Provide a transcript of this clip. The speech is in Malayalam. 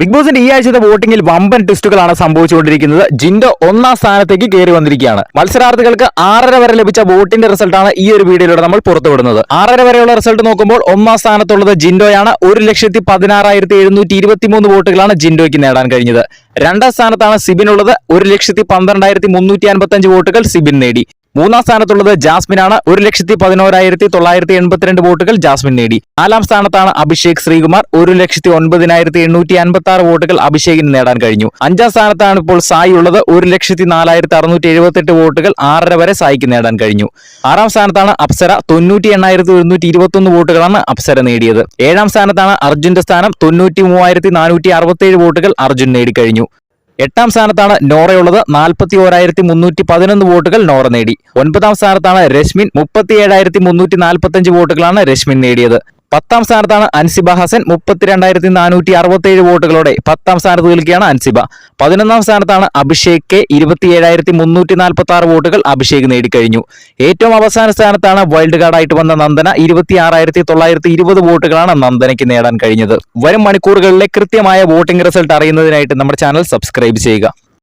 ബിഗ് ബോസിന്റെ ഈ ആഴ്ചത്തെ വോട്ടിംഗിൽ വമ്പൻ ട്വിസ്റ്റുകളാണ് സംഭവിച്ചുകൊണ്ടിരിക്കുന്നത്. ജിൻഡോ ഒന്നാം സ്ഥാനത്തേക്ക് കയറി വന്നിരിക്കുകയാണ്. മത്സരാർത്ഥികൾക്ക് ആറര വരെ ലഭിച്ച വോട്ടിന്റെ റിസൾട്ടാണ് ഈ ഒരു വീഡിയോയിലൂടെ നമ്മൾ പുറത്തുവിടുന്നത്. ആറര വരെയുള്ള റിസൾട്ട് നോക്കുമ്പോൾ ഒന്നാം സ്ഥാനത്തുള്ളത് ജിൻഡോയാണ്. ഒരു ലക്ഷത്തി പതിനാറായിരത്തി എഴുന്നൂറ്റി ഇരുപത്തിമൂന്ന് വോട്ടുകളാണ് ജിൻഡോയ്ക്ക് നേടാൻ കഴിഞ്ഞത്. രണ്ടാം സ്ഥാനത്താണ് സിബിനുള്ളത് ഒരു ലക്ഷത്തി പന്ത്രണ്ടായിരത്തി മുന്നൂറ്റി അൻപത്തി അഞ്ച് വോട്ടുകൾ സിബിൻ നേടി. മൂന്നാം സ്ഥാനത്തുള്ളത് ജാസ്മിനാണ്. ഒരു ലക്ഷത്തി പതിനോരായിരത്തി തൊള്ളായിരത്തി എൺപത്തിരണ്ട് വോട്ടുകൾ ജാസ്മിൻ നേടി. നാലാം സ്ഥാനത്താണ് അഭിഷേക് ശ്രീകുമാർ. ഒരു ലക്ഷത്തി ഒൻപതിനായിരത്തി എണ്ണൂറ്റി അൻപത്തി ആറ് വോട്ടുകൾ അഭിഷേകിന് നേടാൻ കഴിഞ്ഞു. അഞ്ചാം സ്ഥാനത്താണ് ഇപ്പോൾ സായി ഉള്ളത്. ഒരു ലക്ഷത്തി നാലായിരത്തി അറുന്നൂറ്റി എഴുപത്തെട്ട് വോട്ടുകൾ ആറര വരെ സായിക്ക് നേടാൻ കഴിഞ്ഞു. ആറാം സ്ഥാനത്താണ് അപ്സര. തൊണ്ണൂറ്റി എണ്ണായിരത്തി ഒരുന്നൂറ്റി ഇരുപത്തൊന്ന് വോട്ടുകളാണ് അപ്സര നേടിയത്. ഏഴാം സ്ഥാനത്താണ് അർജുന്റെ സ്ഥാനം. തൊണ്ണൂറ്റി മൂവായിരത്തി നാനൂറ്റി അറുപത്തേഴ് വോട്ടുകൾ അർജുൻ നേടിക്കഴിഞ്ഞു എട്ടാം സ്ഥാനത്താണ് നോറയുള്ളത് നാൽപ്പത്തി ഓരായിരത്തി മുന്നൂറ്റി പതിനൊന്ന് വോട്ടുകൾ നോറ നേടി. ഒൻപതാം സ്ഥാനത്താണ് രശ്മിൻ. മുപ്പത്തി ഏഴായിരത്തി മുന്നൂറ്റി നാൽപ്പത്തഞ്ച് വോട്ടുകളാണ് രശ്മിൻ നേടിയത്. പത്താം സ്ഥാനത്താണ് അൻസിബ ഹസൻ. മുപ്പത്തിരണ്ടായിരത്തി നാനൂറ്റി അറുപത്തേഴ് വോട്ടുകളോടെ പത്താം സ്ഥാനത്ത് നിൽക്കുകയാണ് അൻസിബ. പതിനൊന്നാം സ്ഥാനത്താണ് അഭിഷേക് കെ. ഇരുപത്തി ഏഴായിരത്തി മുന്നൂറ്റി നാൽപ്പത്തി ആറ് വോട്ടുകൾ അഭിഷേക് നേടിക്കഴിഞ്ഞു. ഏറ്റവും അവസാന സ്ഥാനത്താണ് വൈൽഡ് കാർഡായിട്ട് വന്ന നന്ദന. ഇരുപത്തി ആറായിരത്തി തൊള്ളായിരത്തി ഇരുപത് വോട്ടുകളാണ് നന്ദനയ്ക്ക് നേടാൻ കഴിഞ്ഞത്. വരും മണിക്കൂറുകളിലെ കൃത്യമായ വോട്ടിംഗ് റിസൾട്ട് അറിയുന്നതിനായിട്ട് നമ്മുടെ ചാനൽ സബ്സ്ക്രൈബ് ചെയ്യുക.